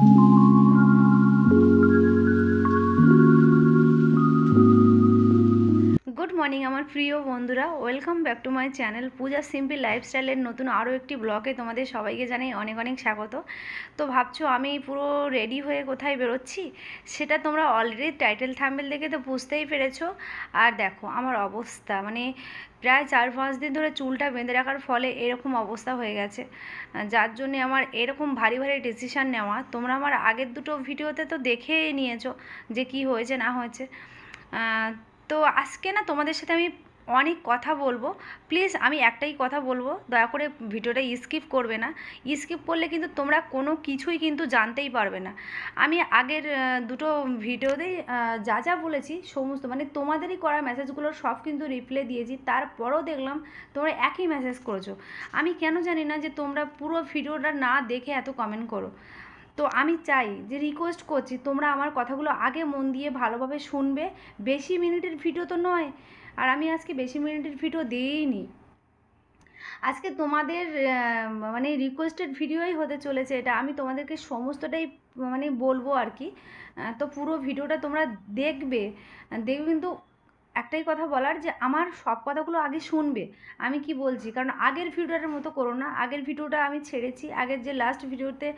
you morning আমার প্রিয় বন্ধুরা। Welcome back to my channel Puja simple লাইফস্টাইলের নতুন আরও একটি ব্লগে তোমাদের সবাইকে জানাই অনেক অনেক স্বাগত। তো ভাবছ আমি পুরো রেডি হয়ে কোথায় বেরোচ্ছি? সেটা তোমরা অলরেডি টাইটেল থাম্বেল দেখে তো বুঝতেই পেরেছ। আর দেখো, আমার অবস্থা মানে প্রায় চার পাঁচ দিন ধরে চুলটা বেঁধে রাখার ফলে এরকম অবস্থা হয়ে গেছে। যার জন্যে আমার এরকম ভারী ভারী ডিসিশান নেওয়া, তোমরা আমার আগের দুটো ভিডিওতে তো দেখেই নিয়েছো যে কি হয়েছে, না হয়েছে। তো আজকে না তোমাদের সাথে আমি অনেক কথা বলব। প্লিজ আমি একটাই কথা বলব, দয়া করে ভিডিওটা স্কিপ করবে না। স্কিপ করলে কিন্তু তোমরা কোনো কিছুই কিন্তু জানতেই পারবে না। আমি আগের দুটো ভিডিওতেই যা যা বলেছি, সমস্ত মানে তোমাদেরই করা মেসেজগুলোর সব কিন্তু রিপ্লাই দিয়েছি। তারপরও দেখলাম তোমরা একই মেসেজ করেছ। আমি কেন জানি না যে তোমরা পুরো ভিডিওটা না দেখে এত কমেন্ট করো। তো আমি চাই যে রিকোয়েস্ট করছি, তোমরা আমার কথাগুলো আগে মন দিয়ে ভালোভাবে শুনবে। বেশি মিনিটের ভিডিও তো নয়, আর আমি আজকে বেশি মিনিটের ভিডিও দিইনি। আজকে তোমাদের মানে রিকোয়েস্টেড ভিডিওই হতে চলেছে এটা। আমি তোমাদেরকে সমস্তটাই মানে বলব আর কি। তো পুরো ভিডিওটা তোমরা দেখবে। দেখবে কিন্তু একটাই কথা বলার যে আমার সব কথাগুলো আগে শুনবে। আমি কি বলছি? কারণ আগের ভিডিওটার মতো করো না। আগের ভিডিওটা আমি ছেড়েছি। আগের যে লাস্ট ভিডিওতে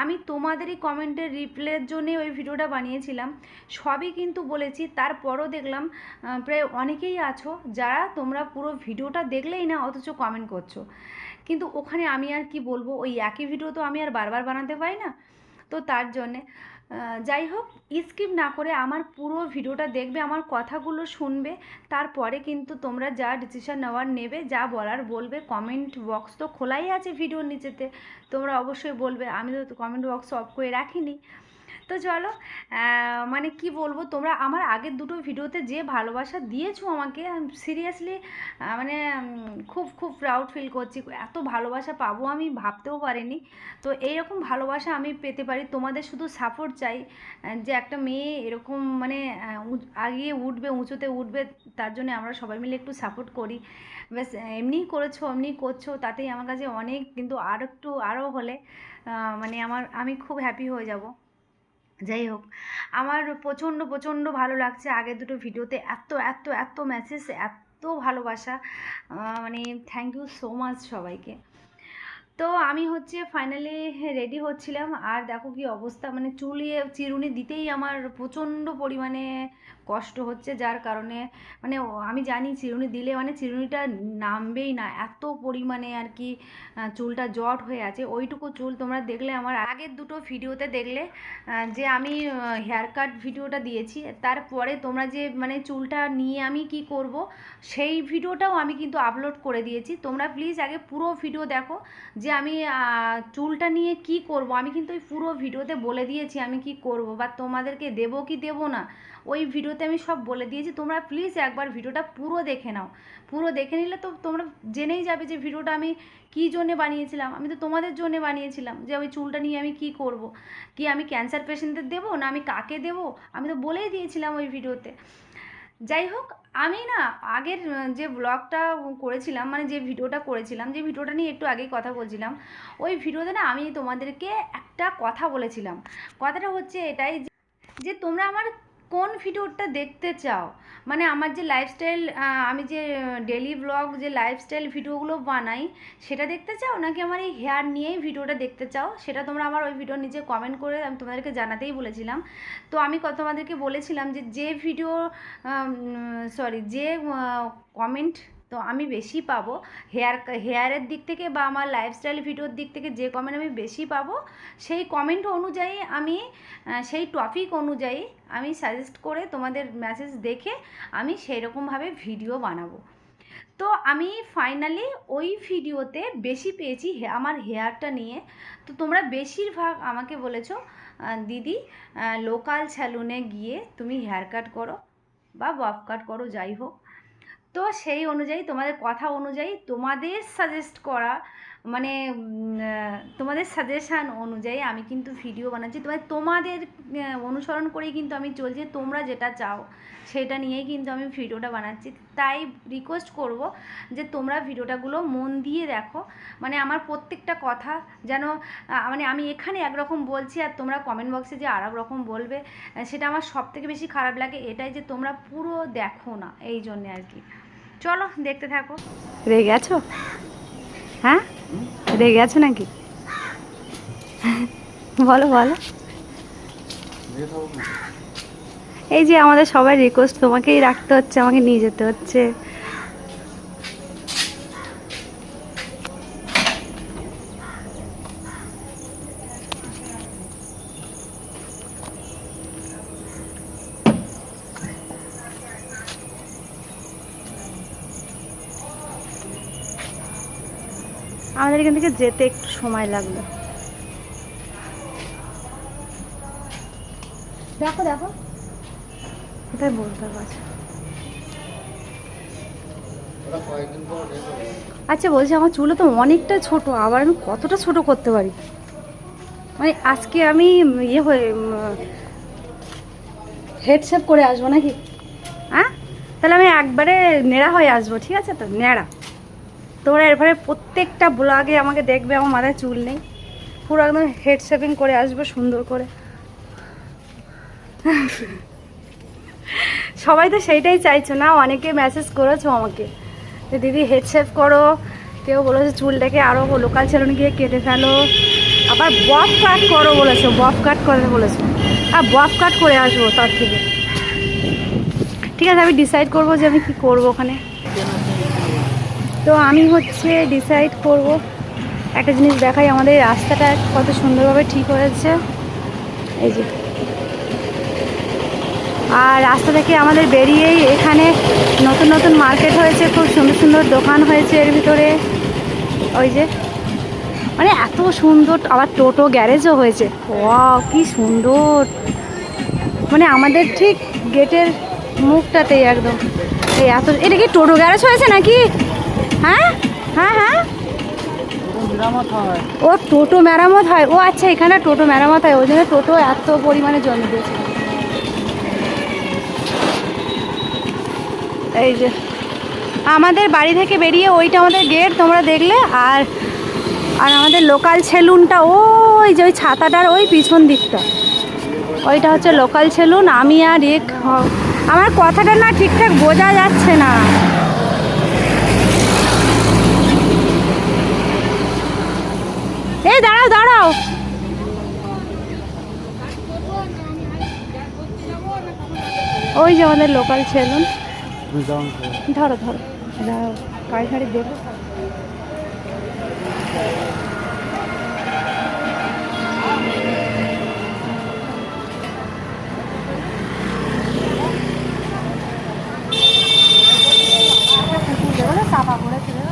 আমি তোমাদেরই কমেন্টের রিপ্লাইয়ের জন্যে ওই ভিডিওটা বানিয়েছিলাম। সবই কিন্তু বলেছি। তারপরও দেখলাম প্রায় অনেকেই আছো যারা তোমরা পুরো ভিডিওটা দেখলেই না, অথচ কমেন্ট করছ। কিন্তু ওখানে আমি আর কি বলব? ওই একই ভিডিও তো আমি আর বারবার বানাতে পারি না। তো তার জন্যে যাই হোক স্কিপ না করে আমার পুরো ভিডিওটা দেখবে, আমার কথাগুলো শুনবে, তারপরে কিন্তু তোমরা যা ডিসিশন নেওয়ার নেবে, যা বলার বলবে কমেন্ট বক্স তো খোলাই আছে ভিডিওর নিচেতে, তোমরা অবশ্যই বলবে। আমি তো কমেন্ট বক্স অফ করে রাখিনি। তো চলো মানে কি বলব, তোমরা আমার আগের দুটো ভিডিওতে যে ভালোবাসা দিয়েছ আমাকে সিরিয়াসলি মানে খুব খুব প্রাউড ফিল করছি। এত ভালোবাসা পাবো আমি ভাবতেও পারিনি। তো এইরকম ভালোবাসা আমি পেতে পারি। তোমাদের শুধু সাপোর্ট চাই যে একটা মেয়ে এরকম মানে আগিয়ে উঠবে, উঁচুতে উঠবে, তার জন্য আমরা সবাই মিলে একটু সাপোর্ট করি। ব্যাস, এমনিই করেছ এমনি করছ, তাতেই আমার কাছে অনেক, কিন্তু আর একটু আরও হলে মানে আমার, আমি খুব হ্যাপি হয়ে যাব। যাই হোক, আমার প্রচণ্ড প্রচণ্ড ভালো লাগছে আগের দুটো ভিডিওতে। এত এত এত মেসেজ এত ভালোবাসা। মানে থ্যাংক ইউ সো মাচ সবাইকে। তো আমি হচ্ছে ফাইনালি রেডি হচ্ছিলাম। আর দেখো কি অবস্থা মানে চুলিয়ে চিরুনি দিতেই আমার প্রচণ্ড পরিমাণে কষ্ট হচ্ছে যার কারণে মানে আমি জানি চিরুনি দিলে মানে চিরুনিটা নামবেই না, এত পরিমাণে আর কি চুলটা জট হয়ে আছে। ওইটুকু চুল তোমরা দেখলে আমার আগের দুটো ভিডিওতে দেখলে যে আমি হেয়ার কাট ভিডিওটা দিয়েছি। তারপরে তোমরা যে মানে চুলটা নিয়ে আমি কি করব, সেই ভিডিওটাও আমি কিন্তু আপলোড করে দিয়েছি। তোমরা প্লিজ আগে পুরো ভিডিও দেখো যে আমি চুলটা নিয়ে কি করব। আমি কিন্তু ওই পুরো ভিডিওতে বলে দিয়েছি আমি কি করব বা তোমাদেরকে দেবো কি দেবো না। ওই ভিডিওতে আমি সব বলে দিয়েছি। তোমরা প্লিজ একবার ভিডিওটা পুরো দেখে নাও। পুরো দেখে নিলে তো তোমরা জেনেই যাবে যে ভিডিওটা আমি কী জন্যে বানিয়েছিলাম। আমি তো তোমাদের জন্যে বানিয়েছিলাম যে ওই চুলটা নিয়ে আমি কি করব। কি আমি ক্যান্সার পেশেন্টদের দেবো না আমি কাকে দেবো? আমি তো বলেই দিয়েছিলাম ওই ভিডিওতে। যাই হোক, আমি না আগের যে ব্লগটা করেছিলাম মানে যে ভিডিওটা করেছিলাম, যে ভিডিওটা নিয়ে একটু আগেই কথা বলছিলাম, ওই ভিডিওতে না আমি তোমাদেরকে একটা কথা বলেছিলাম। কথাটা হচ্ছে এটাই যে- তোমরা আমার কোন ভিডিওটা দেখতে চাও? মানে আমার যে লাইফস্টাইল আমি যে ডেলি ব্লগ যে লাইফস্টাইল ভিডিওগুলো বানাই, সেটা দেখতে চাও? নাকি আমার এই হেয়ার নিয়েই ভিডিওটা দেখতে চাও? সেটা তোমরা আমার ওই ভিডিও নিচে কমেন্ট করে আমি তোমাদেরকে জানাতেই বলেছিলাম। তো আমি কত তোমাদেরকে বলেছিলাম যে যে ভিডিও সরি যে কমেন্ট তো আমি বেশি পাবো। হেয়ার হেয়ারের দিক থেকে বা আমার লাইফস্টাইল ভিডিওর দিক থেকে যে কমেন্ট আমি বেশি পাবো, সেই কমেন্ট অনুযায়ী আমি সেই টপিক অনুযায়ী আমি সাজেস্ট করে তোমাদের মেসেজ দেখে আমি সেই রকমভাবে ভিডিও বানাবো। তো আমি ফাইনালি ওই ভিডিওতে বেশি পেয়েছি আমার হেয়ারটা নিয়ে। তো তোমরা বেশিরভাগ আমাকে বলেছ দিদি লোকাল স্যালুনে গিয়ে তুমি হেয়ার কাট করো বা বফ কাট করো, যাই হোক। তো সেই অনুযায়ী, তোমাদের কথা অনুযায়ী তোমাদের সাজেস্ট করা মানে তোমাদের সাজেশান অনুযায়ী আমি কিন্তু ভিডিও বানাচ্ছি। তোমার তোমাদের অনুসরণ করেই কিন্তু আমি চলছি তোমরা যেটা চাও সেটা নিয়েই কিন্তু আমি ভিডিওটা বানাচ্ছি। তাই রিকোয়েস্ট করব যে তোমরা ভিডিওটাগুলো মন দিয়ে দেখো। মানে আমার প্রত্যেকটা কথা যেন মানে আমি এখানে একরকম বলছি আর তোমরা কমেন্ট বক্সে যে আর রকম বলবে সেটা আমার সব থেকে বেশি খারাপ লাগে এটাই যে তোমরা পুরো দেখো না, এই জন্যে আর কি। চলো, দেখতে থাকো। রেগে আছো? হ্যাঁ? রেগে আছো নাকি? বলো বলো। এই যে আমাদের সবাই রিকোয়েস্ট তোমাকেই রাখতে হচ্ছে, আমাকে নিয়ে যেতে হচ্ছে। আমাদের এখান থেকে যেতে একটু সময় লাগবে। দেখো দেখো। কোথায় বলতে পারছি আচ্ছা বলছি আমার চুলও তো অনেকটা ছোট, আবার আমি কতটা ছোট করতে পারি? মানে আজকে আমি ইয়ে হয়ে হেড শেপ করে আসব নাকি? হ্যাঁ তাহলে আমি একবারে নেড়া হয়ে আসব, ঠিক আছে তো? নেড়া। তোমরা এরপরে প্রত্যেকটা ব্লগে আমাকে দেখবে, আমার মাথায় চুল নেই। পুরো একদম হেড শেপিং করে আসব সুন্দর করে। সবাই তো সেইটাই চাইছো না? অনেকে মেসেজ করেছ আমাকে যে, দিদি হেড শেপ করো। কেউ বলেছে, চুলটাকে আরও লোকাল সেলুন গিয়ে কেটে ফেলো। আবার বফ কাট করো বলেছ বফ কাট করে বলেছ। আর বফ কাট করে আসব তার থেকে। ঠিক আছে, আমি ডিসাইড করব যে আমি কী করব ওখানে। তো আমি হচ্ছে ডিসাইড করব। একটা জিনিস দেখাই, আমাদের রাস্তাটা কত সুন্দরভাবে ঠিক হয়েছে। এই যে। আর রাস্তা থেকে আমাদের বেরিয়েই এখানে নতুন নতুন মার্কেট হয়েছে, খুব সুন্দর সুন্দর দোকান হয়েছে এর ভিতরে। ওই যে। মানে এত সুন্দর, আবার টোটো, গ্যারেজও হয়েছে। ওয়াও, কি সুন্দর। মানে আমাদের ঠিক গেটের মুখটাতেই একদম। এই এত, এটা কি টোটো গ্যারেজ হয়েছে নাকি? হ্যাঁ? হ্যাঁ হ্যাঁ? ও টোটো মেরামত হয়। ও আচ্ছা এখানে টোটো মেরামত হয়। ওই জন্য টোটো এত পরিমাণে জন্ম দিয়েছে। এই যে, আমাদের বাড়ি থেকে বেরিয়ে ওইটা আমাদের গেট তোমরা দেখলে। আর আর আমাদের লোকাল সেলুনটা ওই যে ওই ছাতাটার ওই পিছন দিকটা। ওইটা হচ্ছে লোকাল সেলুন আমি আর এক, আমার কথাটা না ঠিকঠাক বোঝা যাচ্ছে না। এই দাঁড়াও দাঁড়াও। ওই যে আমাদের লোকাল সেলুন ধরো ধরো। দাঁড়াও গাড়ি ফাড়ি দেবো চাপা পড়েছে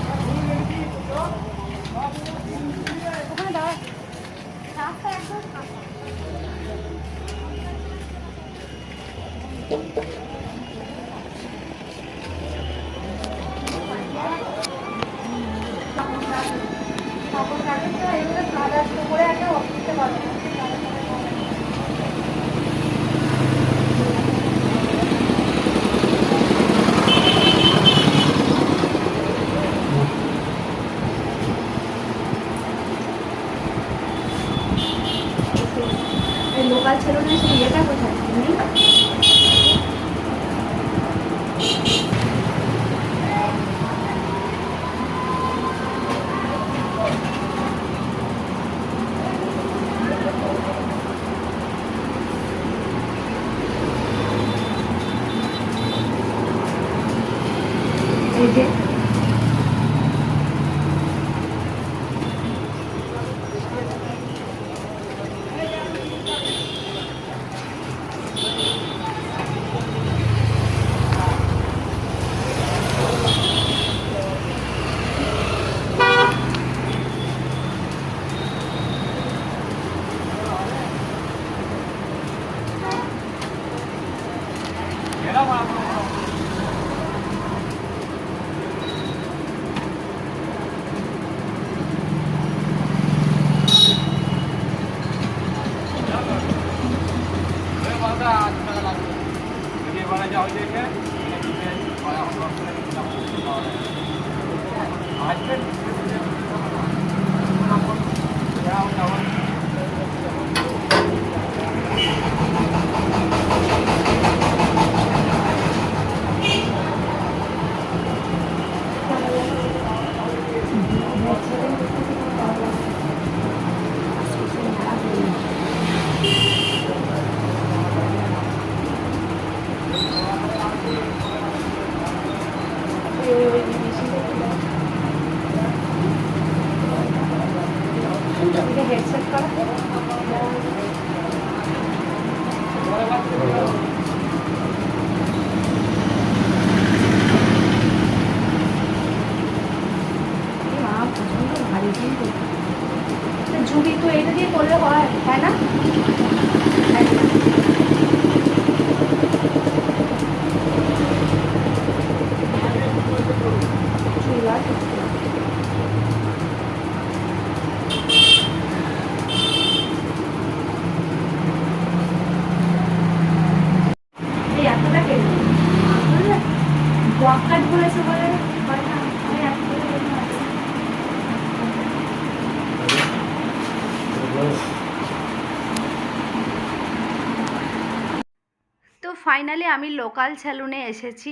ফাইনালি আমি লোকাল স্যালুনে এসেছি।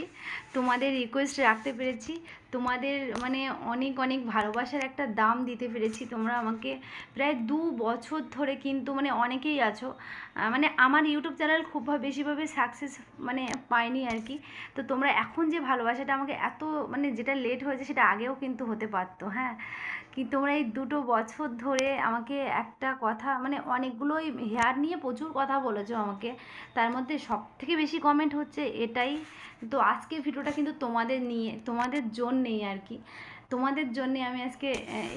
তোমাদের রিকোয়েস্ট রাখতে পেরেছি। তোমাদের মানে অনেক অনেক ভালোবাসার একটা দাম দিতে পেরেছি। তোমরা আমাকে প্রায় দু বছর ধরে কিন্তু মানে অনেকেই আছো। মানে আমার ইউটিউব চ্যানেল খুব বেশিভাবে সাকসেস মানে পায়নি আর কি তো তোমরা এখন যে ভালোবাসাটা আমাকে এত মানে যেটা লেট হয়েছে সেটা আগেও কিন্তু হতে পারতো হ্যাঁ? কি তোমরা এই দুটো বছর ধরে আমাকে একটা কথা মানে অনেকগুলোই হেয়ার নিয়ে প্রচুর কথা বলেছ আমাকে। তার মধ্যে সব থেকে বেশি কমেন্ট হচ্ছে এটাই। তো আজকে ভিডিওটা কিন্তু তোমাদের নিয়ে, তোমাদের জন্যেই আর কি। তোমাদের জন্যে আমি আজকে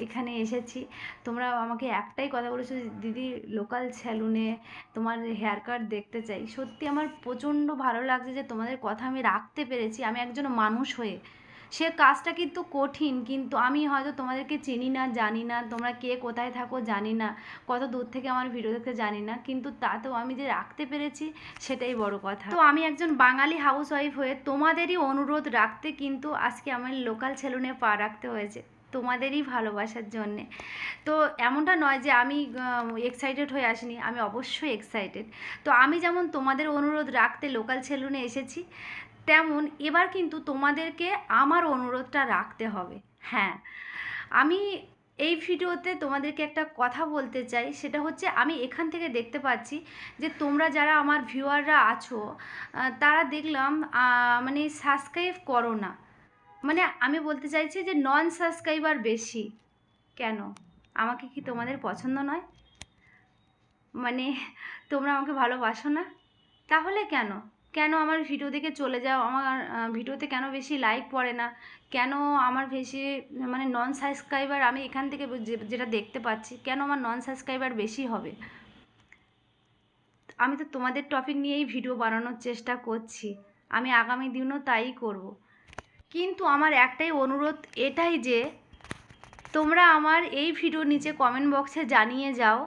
এখানে এসেছি। তোমরা আমাকে একটাই কথা বলেছ দিদি লোকাল স্যালুনে তোমার হেয়ার কাট দেখতে চাই। সত্যি আমার প্রচণ্ড ভালো লাগছে যে তোমাদের কথা আমি রাখতে পেরেছি। আমি একজন মানুষ হয়ে সে কাজটা কিন্তু কঠিন, কিন্তু আমি হয়তো তোমাদেরকে চিনি না, জানি না, তোমরা কে কোথায় থাকো জানি না, কত দূর থেকে আমার ভিডিও দেখতে জানি না, কিন্তু তাতেও আমি যে রাখতে পেরেছি সেটাই বড় কথা। তো আমি একজন বাঙালি হাউস ওয়াইফ হয়ে তোমাদেরই অনুরোধ রাখতে কিন্তু আজকে আমার লোকাল সেলুনে পা রাখতে হয়েছে, তোমাদেরই ভালোবাসার জন্যে। তো এমনটা নয় যে আমি এক্সাইটেড হয়ে আসিনি, আমি অবশ্যই এক্সাইটেড তো আমি যেমন তোমাদের অনুরোধ রাখতে লোকাল সেলুনে এসেছি তেমন এবার কিন্তু তোমাদেরকে আমার অনুরোধটা রাখতে হবে। হ্যাঁ আমি এই ভিডিওতে তোমাদেরকে একটা কথা বলতে চাই, সেটা হচ্ছে আমি এখান থেকে দেখতে পাচ্ছি যে তোমরা যারা আমার ভিউয়াররা আছো তারা দেখলাম মানে সাবস্ক্রাইব করো না। মানে আমি বলতে চাইছি যে নন সাবস্ক্রাইবার বেশি। কেন? আমাকে কি তোমাদের পছন্দ নয়? মানে তোমরা আমাকে ভালোবাসো না? তাহলে কেন? কেন আমার ভিডিও দেখে চলে যাও? আমার ভিডিওতে কেন বেশি লাইক পড়ে না? কেন আমার বেশি মানে নন সাবস্ক্রাইবার আমি এখান থেকে যেটা দেখতে পাচ্ছি, কেন আমার নন সাবস্ক্রাইবার বেশি হবে? আমি তো তোমাদের টপিক নিয়েই ভিডিও বানানোর চেষ্টা করছি। আমি আগামী দিনও তাই করব। কিন্তু আমার একটাই অনুরোধ এটাই যে, তোমরা আমার এই ভিডিওর নিচে কমেন্ট বক্সে জানিয়ে যাও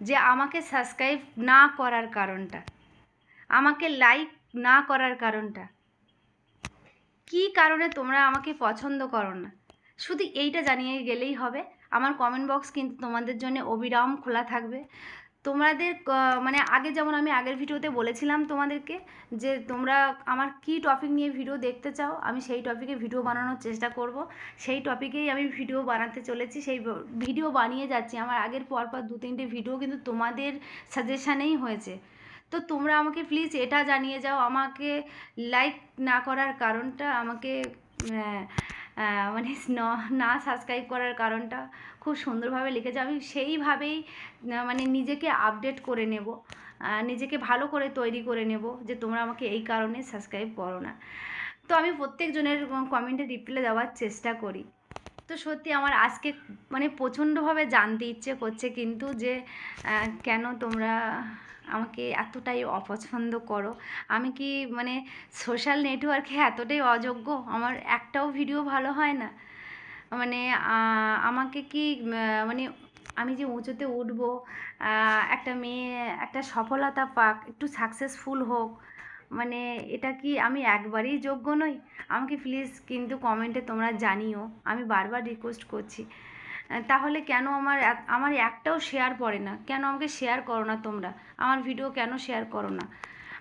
যে আমাকে সাবস্ক্রাইব না করার কারণটা। আমাকে লাইক না করার কারণটা? কী কারণে তোমরা আমাকে পছন্দ করো না শুধু এইটা জানিয়ে গেলেই হবে। আমার কমেন্ট বক্স কিন্তু তোমাদের জন্য অবিরাম খোলা থাকবে। তোমাদের মানে আগে যেমন আমি আগের ভিডিওতে বলেছিলাম তোমাদেরকে যে তোমরা আমার কি টপিক নিয়ে ভিডিও দেখতে চাও, আমি সেই টপিকে ভিডিও বানানোর চেষ্টা করব। সেই টপিকেই আমি ভিডিও বানাতে চলেছি, সেই ভিডিও বানিয়ে যাচ্ছি। আমার আগের পরপর দু তিনটে ভিডিও কিন্তু তোমাদের সাজেশানেই হয়েছে। তো তোমরা আমাকে প্লিজ এটা জানিয়ে যাও, আমাকে লাইক না করার কারণটা, আমাকে মানে না সাবস্ক্রাইব করার কারণটা খুব সুন্দরভাবে লিখেছে। আমি সেইভাবেই মানে নিজেকে আপডেট করে নেব নিজেকে ভালো করে তৈরি করে নেব যে তোমরা আমাকে এই কারণে সাবস্ক্রাইব করো না। তো আমি প্রত্যেকজনের কমেন্টে রিপ্লাই দেওয়ার চেষ্টা করি। তো সত্যি আমার আজকে মানে প্রচণ্ডভাবে জানতে ইচ্ছে করছে কিন্তু যে কেন তোমরা আমাকে এতটাই অপছন্দ করো। আমি কি মানে সোশ্যাল নেটওয়ার্কে এতটাই অযোগ্য? আমার একটাও ভিডিও ভালো হয় না। মানে আমাকে কি মানে আমি যে উঁচুতে উঠব একটা মেয়ে, একটা সফলতা পাক, একটু সাকসেসফুল হোক মানে এটা কি আমি একবারই যোগ্য নই? আমাকে প্লিজ কিন্তু কমেন্টে তোমরা জানিও। আমি বারবার রিকোয়েস্ট করছি। তাহলে কেন আমার আমার একটাও শেয়ার পড়ে না? কেন আমাকে শেয়ার করো না তোমরা? আমার ভিডিও কেন শেয়ার করো না?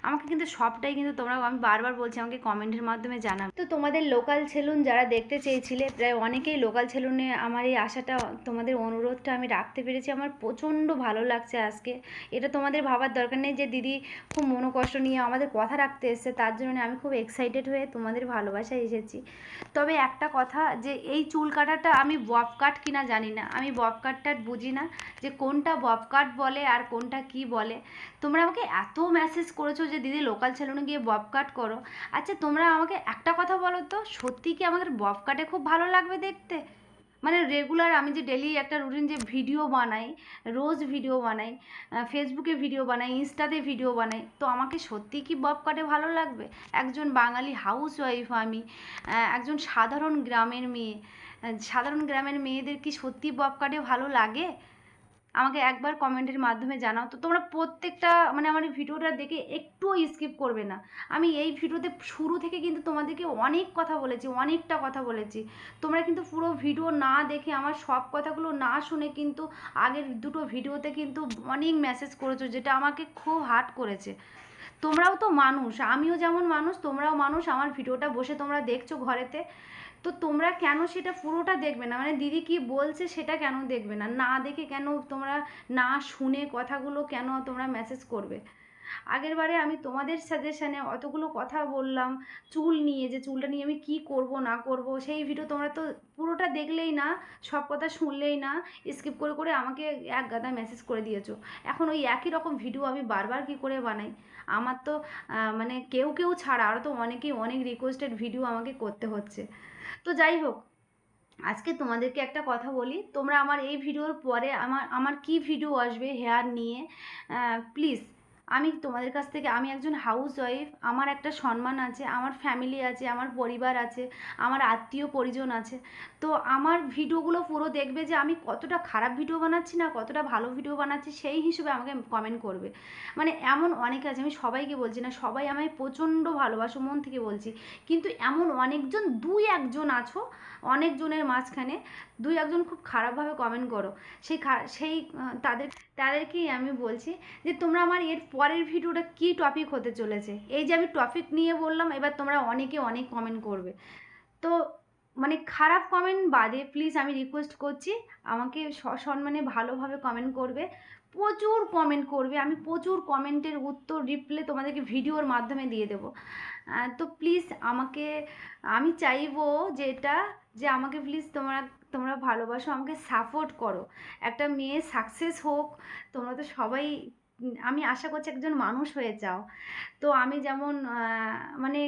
আমাকে কিন্তু সবটাই কিন্তু তোমরা, আমি বারবার বলছি, আমাকে কমেন্টের মাধ্যমে জানাও। তো তোমাদের লোকাল সেলুন যারা দেখতে চেয়েছিলে, প্রায় অনেকেই লোকাল সেলুনে আমার এই আশাটা, তোমাদের অনুরোধটা আমি রাখতে পেরেছি। আমার প্রচণ্ড ভালো লাগছে আজকে। এটা তোমাদের ভাবার দরকার নেই যে দিদি খুব মনোকষ্ট নিয়ে আমাদের কথা রাখতে এসছে, তার জন্য আমি খুব এক্সাইটেড হয়ে তোমাদের ভালোবাসায় এসেছি। তবে একটা কথা যে এই চুল কাটাটা আমি বব কাট কিনা জানি না। আমি বব কাটটা বুঝি না যে কোনটা বব কাট বলে আর কোনটা কি বলে। তোমরা আমাকে এত মেসেজ করেছ যে দিদি লোকাল সেলুনে গিয়ে বব কাট করো। আচ্ছা তোমরা আমাকে একটা কথা বলো তো, সত্যি কি আমাদের বব কাটে খুব ভালো লাগবে দেখতে? মানে রেগুলার আমি যে ডেলি একটা রুটিন যে ভিডিও বানাই, রোজ ভিডিও বানাই ফেসবুকে ভিডিও বানাই ইনস্টাতে ভিডিও বানাই, তো আমাকে সত্যি কি বব কাটে ভালো লাগবে? একজন বাঙালি হাউস ওয়াইফ আমি একজন সাধারণ গ্রামের মেয়ে সাধারণ গ্রামের মেয়েদের কি সত্যি বব কাটে ভালো লাগে? আমাকে একবার কমেন্টের মাধ্যমে জানাও। তো তোমরা প্রত্যেকটা মানে আমার ভিডিওটা দেখে একটুও স্কিপ করবে না। আমি এই ভিডিওতে শুরু থেকে কিন্তু তোমাদেরকে অনেক কথা বলেছি, অনেকটা কথা বলেছি। তোমরা কিন্তু পুরো ভিডিও না দেখে, আমার সব কথাগুলো না শুনে কিন্তু আগের দুটো ভিডিওতে কিন্তু অনেক মেসেজ করেছ, যেটা আমাকে খুব হার্ট করেছে। তোমরাও তো মানুষ, আমিও যেমন মানুষ, তোমরাও মানুষ, আমার ভিডিওটা বসে তোমরা দেখছ ঘরেতে। তো তোমরা কেন সেটা পুরোটা দেখবে না? মানে দিদি কি বলছে সেটা কেন দেখবে না? না দেখে কেন তোমরা না শুনে কথাগুলো কেন তোমরা মেসেজ করবে? আগের বারে আমি তোমাদের সাজেশনে অতগুলো কথা বললাম, চুল নিয়ে যে চুলটা নিয়ে আমি কি করব, না করব, সেই ভিডিও তোমরা তো পুরোটা দেখলেই না, সব কথা শুনলেই না স্কিপ করে করে আমাকে এক গাদা মেসেজ করে দিয়েছ। এখন ওই একই রকম ভিডিও আমি বারবার কি করে বানাই? আমার তো মানে কেউ কেউ ছাড়া আরও তো অনেকেই অনেক রিকোয়েস্টেড ভিডিও আমাকে করতে হচ্ছে। তো যাই হোক, আজকে তোমাদেরকে একটা কথা বলি। তোমরা আমার এই ভিডিওর পরে আমার আমার কি ভিডিও আসবে হেয়ার নিয়ে? প্লিজ আমি তোমাদের কাছ থেকে, আমি একজন হাউস ওয়াইফ আমার একটা সম্মান আছে, আমার ফ্যামিলি আছে, আমার পরিবার আছে, আমার আত্মীয় পরিজন আছে। তো আমার ভিডিওগুলো পুরো দেখবে যে আমি কতটা খারাপ ভিডিও বানাচ্ছি না, কতটা ভালো ভিডিও বানাচ্ছি, সেই হিসেবে আমাকে কমেন্ট করবে। মানে এমন অনেকে আছে, আমি সবাইকে বলছি না, সবাই আমায় প্রচণ্ড ভালোবাসো, মন থেকে বলছি। কিন্তু এমন অনেকজন, দুই একজন আছো, অনেকজনের মাঝখানে দুই একজন খুব খারাপভাবে কমেন্ট করো। সেই সেই তাদের, তাদেরকেই আমি বলছি যে তোমরা আমার এর পরের ভিডিওটা কি টপিক হতে চলেছে? এই যে আমি টপিক নিয়ে বললাম, এবার তোমরা অনেকে অনেক কমেন্ট করবে। তো মানে খারাপ কমেন্ট বাদে প্লিজ আমি রিকোয়েস্ট করছি, আমাকে সসম্মানে ভালোভাবে কমেন্ট করবে। প্রচুর কমেন্ট করবে, আমি প্রচুর কমেন্টের উত্তর রিপ্লে তোমাদেরকে ভিডিওর মাধ্যমে দিয়ে দেবো। তো প্লিজ আমাকে, আমি চাইব যে এটা যে আমাকে প্লিজ তোমরা তোমরা ভালোবাসো, আমাকে সাপোর্ট করো। একটা মেয়ে সাকসেস হোক, তোমরা তো সবাই, আমি আশা করছি একজন মানুষ হয়ে যাও। তো আমি যেমন মানে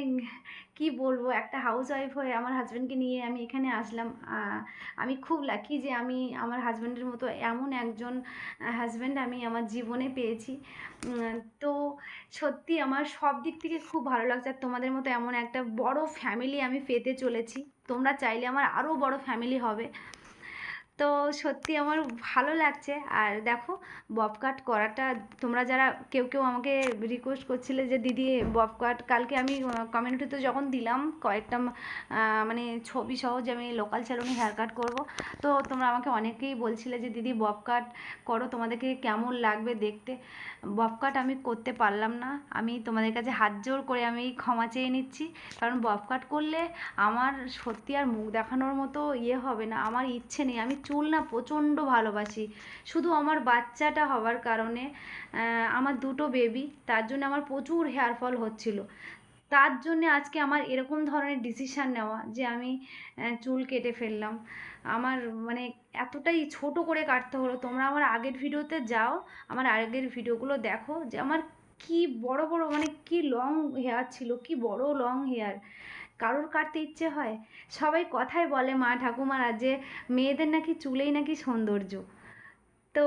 কি বলব, একটা হাউস ওয়াইফ হয়ে আমার হাজব্যান্ডকে নিয়ে আমি এখানে আসলাম আমি খুব লাকি যে আমি আমার হাজব্যান্ডের মতো এমন একজন হাজব্যান্ড আমি আমার জীবনে পেয়েছি। তো সত্যি আমার সব দিক থেকে খুব ভালো লাগছে, আর তোমাদের মতো এমন একটা বড় ফ্যামিলি আমি পেতে চলেছি। তোমরা চাইলে আমার আরও বড় ফ্যামিলি হবে। তো সত্যি আমার ভালো লাগছে। আর দেখো বব কাট করাটা, তোমরা যারা কেউ কেউ আমাকে রিকোয়েস্ট করছিলে যে, দিদি বব কাট কালকে আমি কমিউনিটিতে যখন দিলাম, কয়েকটা মানে ছবি সহ যে আমি লোকাল স্যালুনে হেয়ার কাট করব। তো তোমরা আমাকে অনেকেই বলছিলে যে, দিদি বব কাট করো, তোমাদেরকে কেমন লাগবে দেখতে? বব কাট আমি করতে পারলাম না। আমি তোমাদের কাছে হাত জোর করে আমি ক্ষমা চেয়ে নিচ্ছি। কারণ বব কাট করলে আমার সত্যি আর মুখ দেখানোর মতো ইয়ে হবে না, আমার ইচ্ছে নেই। আমি চুল না প্রচণ্ড ভালোবাসি। শুধু আমার বাচ্চাটা হওয়ার কারণে আমার দুটো বেবি তার জন্য আমার প্রচুর হেয়ার ফল হচ্ছিল। তার জন্যে আজকে আমার এরকম ধরনের ডিসিশান নেওয়া যে আমি চুল কেটে ফেললাম। আমার মানে এতটাই ছোট করে কাটতে হলো। তোমরা আমার আগের ভিডিওতে যাও, আমার আগের ভিডিওগুলো দেখো যে আমার কি বড় বড় মানে কি লং হেয়ার ছিল, কি বড় লং হেয়ার কারোর কাটতে ইচ্ছে হয়? সবাই কথায় বলে, মা ঠাকুমারা যে মেয়েদের নাকি চুলেই নাকি সৌন্দর্য। তো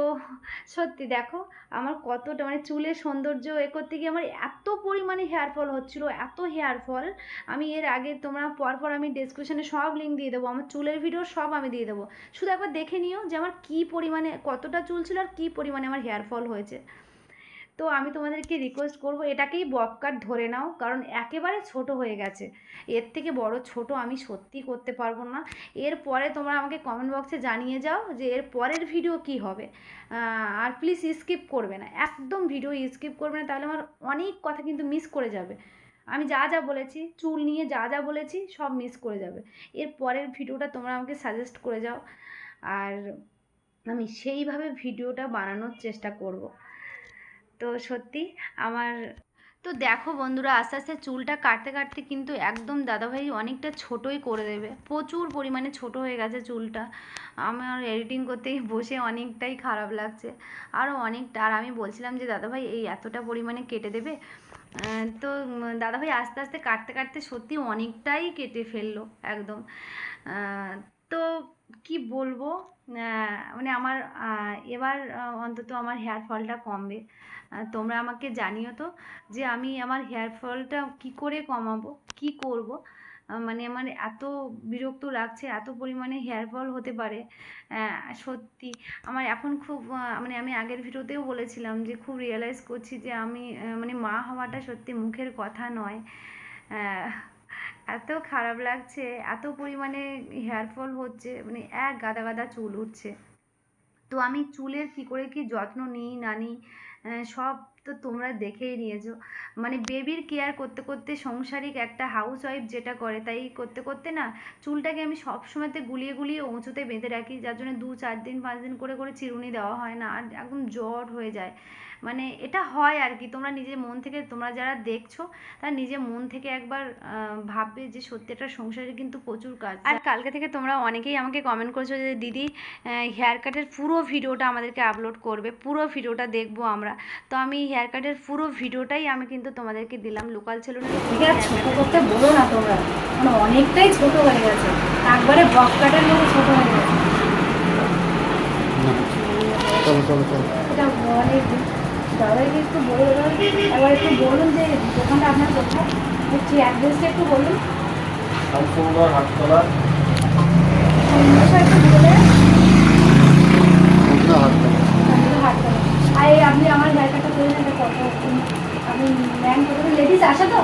সত্যি দেখো, আমার কতটা মানে চুলের সৌন্দর্য এ করতে গিয়ে আমার এত পরিমাণে হেয়ার ফল হচ্ছিল, এত হেয়ার ফল আমি এর আগে তোমরা পরপর আমি ডেসক্রিপশনে সব লিঙ্ক দিয়ে দেবো, আমার চুলের ভিডিও সব আমি দিয়ে দেবো। শুধু একবার দেখে নিও যে আমার কী পরিমাণে, কতটা চুল ছিল আর কী পরিমাণে আমার হেয়ার ফল হয়েছে। তো আমি তোমাদেরকে রিকোয়েস্ট করব এটাকেই বব কাট ধরে নাও, কারণ একেবারে ছোট হয়ে গেছে। এর থেকে বড় ছোট আমি সত্যি করতে পারব না। এরপরে তোমরা আমাকে কমেন্ট বক্সে জানিয়ে যাও যে এর পরের ভিডিও কি হবে। আর প্লিজ স্কিপ করবে না। একদম ভিডিও স্কিপ করবে না, তাহলে আমার অনেক কথা কিন্তু মিস করে যাবে। আমি যা যা বলেছি, চুল নিয়ে যা যা বলেছি, সব মিস করে যাবে। এর পরের ভিডিওটা তোমরা আমাকে সাজেস্ট করে যাও। আর আমি সেইভাবে ভিডিওটা বানানোর চেষ্টা করব। তো সত্যি আমার তো দেখো বন্ধুরা, আস্তে আস্তে চুলটা কাটতে কাটতে কিন্তু একদম দাদাভাই অনেকটা ছোটোই করে দেবে। প্রচুর পরিমাণে ছোট হয়ে গেছে চুলটা। আমার এডিটিং করতেই বসে অনেকটাই খারাপ লাগছে। আরও অনেকটা আর আমি বলছিলাম যে, দাদাভাই, এই এতটা পরিমাণে কেটে দেবে? তো দাদাভাই আস্তে আস্তে কাটতে কাটতে সত্যি অনেকটাই কেটে ফেলল একদম। তো কি বলব? মানে আমার এবার অন্তত আমার হেয়ার ফলটা কমবে। তোমরা আমাকে জানিও তো যে আমি আমার হেয়ার ফলটা কি করে কমাবো, কি করব? মানে আমার এত বিরক্ত লাগছে, এত পরিমাণে হেয়ার ফল হতে পারে। সত্যি আমার এখন খুব মানে আমি আগের ভিডিওতেও বলেছিলাম যে খুব রিয়েলাইজ করছি যে আমি মানে মা হওয়াটা সত্যি মুখের কথা নয়। এত খারাপ লাগছে, এত পরিমাণে হেয়ার ফল হচ্ছে মানে এক গাদা গাদা চুল উঠছে। তো আমি চুলের কি করে কি যত্ন নিই না নিই সব তো তোমরা দেখেই নিয়েছো। মানে বেবির কেয়ার করতে করতে সংসারিক একটা হাউস ওয়াইফ যেটা করে, তাই করতে করতে না চুলটাকে আমি সব সময়তে গুলিয়ে গুলিয়ে উঁচুতে বেঁধে রাখি, যার জন্য দু চার দিন, পাঁচ দিন করে করে চিরুনি দেওয়া হয় না, আর একদম জ্বর হয়ে যায়। মানে এটা হয় আর কি তোমরা নিজের মন থেকে তোমরা যারা দেখছ তারা নিজের মন থেকে একবার ভাববে যে সত্যি একটা সংসারে কিন্তু প্রচুর কাজ। আর কালকে থেকে তোমরা অনেকেই আমাকে কমেন্ট করছ যে দিদি হেয়ার কাটের পুরো ভিডিওটা আমাদেরকে আপলোড করবে। পুরো ভিডিওটা দেখব আমরা। তো আমি হেয়ার কাটের পুরো ভিডিওটাই আমি কিন্তু তোমাদেরকে দিলাম লোকাল সেলুনের ঠিক আছে করতে বলো না তোমরা। মানে অনেকটাই ছোট হয়ে গেছে। একবারে বক কাটার মতো ছোট হয়ে গেছে। চলো চলো চলো। এটা অনেক দাদাকে একটু বলে দেবেন একবার একটু বলুন যে দোকানটা আপনার কোথায়? হচ্ছে অ্যাড্রেসটা একটু বলুন। শামসুন্দর হাটতলা। একটু বলে আর আপনি আমার জায়গাটা করে নেন কত আপনি ম্যাম কত লেডিস আসে তো।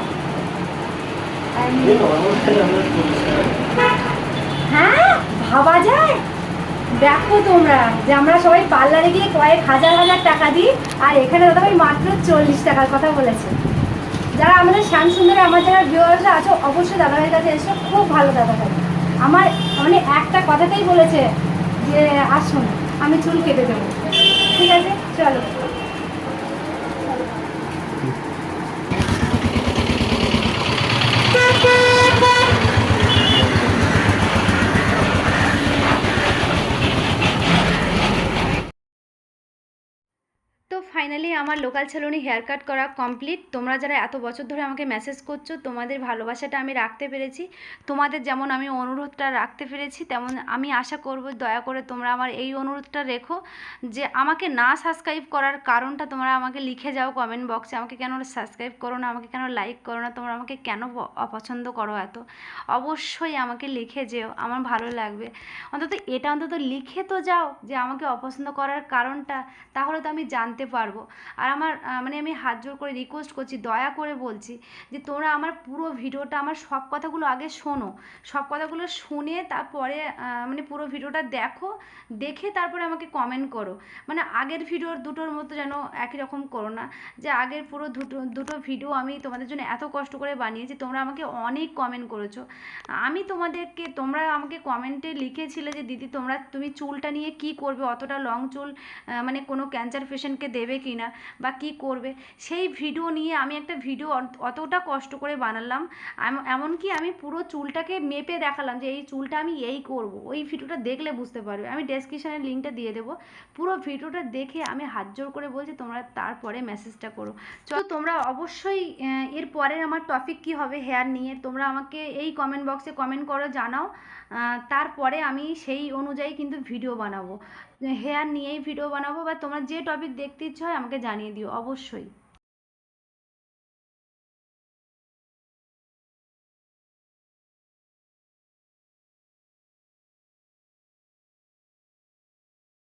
হ্যাঁ ভাবা যায়। দেখো তোমরা যে আমরা সবাই পার্লারে গিয়ে কয়েক হাজার হাজার টাকা দিই, আর এখানে দাদা ভাই মাত্র চল্লিশ টাকার কথা বলেছে। যারা আমাদের শ্যাম সুন্দরে, আমার যারা ভিউয়ার্সরা আছো, অবশ্যই দাদাভাইয়ের কাছে এসো, খুব ভালো দাদাভাই। আমার মানে একটা কথাতেই বলেছে যে, আসুন, আমি চুল কেটে দেবো। ঠিক আছে? চলো তো ফাইনালি আমার লোকাল সেলুনে হেয়ার কাট করা কমপ্লিট তোমরা যারা এত বছর ধরে আমাকে মেসেজ করছ, তোমাদের ভালোবাসাটা আমি রাখতে পেরেছি। তোমাদের যেমন আমি অনুরোধটা রাখতে পেরেছি, তেমন আমি আশা করব, দয়া করে তোমরা আমার এই অনুরোধটা রেখো যে আমাকে না সাবস্ক্রাইব করার কারণটা তোমরা আমাকে লিখে যাও কমেন্ট বক্সে আমাকে কেন সাবস্ক্রাইব করো না, আমাকে কেন লাইক করো না, তোমরা আমাকে কেন অপছন্দ করো এত? অবশ্যই আমাকে লিখে যেও, আমার ভালো লাগবে। অন্তত এটা অন্তত লিখে তো যাও যে আমাকে অপছন্দ করার কারণটা, তাহলে তো আমি জানতে পারব। আর আমার মানে আমি হাত জোর করে রিকোয়েস্ট করছি, দয়া করে বলছি যে তোমরা আমার পুরো ভিডিওটা, আমার সব কথাগুলো আগে শোনো। সব কথাগুলো শুনে তারপরে মানে পুরো ভিডিওটা দেখো, দেখে তারপরে আমাকে কমেন্ট করো। মানে আগের ভিডিওর দুটোর মতো যেন একই রকম করো না, যে আগের পুরো দুটো দুটো ভিডিও আমি তোমাদের জন্য এত কষ্ট করে বানিয়েছি, তোমরা আমাকে অনেক কমেন্ট করেছ। আমি তোমাদেরকে, তোমরা আমাকে কমেন্টে লিখেছিলে যে, দিদি, তোমরা, তুমি চুলটা নিয়ে কি করবে? অতটা লং চুল মানে কোনো ক্যান্সার পেশেন্টকে দেবে কি না বা কি করবে, সেই ভিডিও নিয়ে আমি একটা ভিডিও অত- অতটা কষ্ট করে বানালাম। এম- এমনকি আমি পুরো চুলটাকে মেপে দেখালাম যে এই চুলটা আমি এই করব। ওই ভিডিওটা দেখলে বুঝতে পারবে। আমি ডেসক্রিপশানে লিঙ্কটা দিয়ে দেবো। পুরো ভিডিওটা দেখে আমি হাত জোর করে বলছি, তোমরা তারপরে মেসেজটা করো। চলো তোমরা অবশ্যই এর পরের আমার টপিক কি হবে হেয়ার নিয়ে তোমরা আমাকে এই কমেন্ট বক্সে কমেন্ট করো, জানাও। তারপরে আমি সেই অনুযায়ী কিন্তু ভিডিও বানাবো। হেয়ার নিয়েই ভিডিও বানাবো বা তোমরা যে টপিক দেখতে ইচ্ছা হয় আমাকে জানিয়ে দিও, অবশ্যই।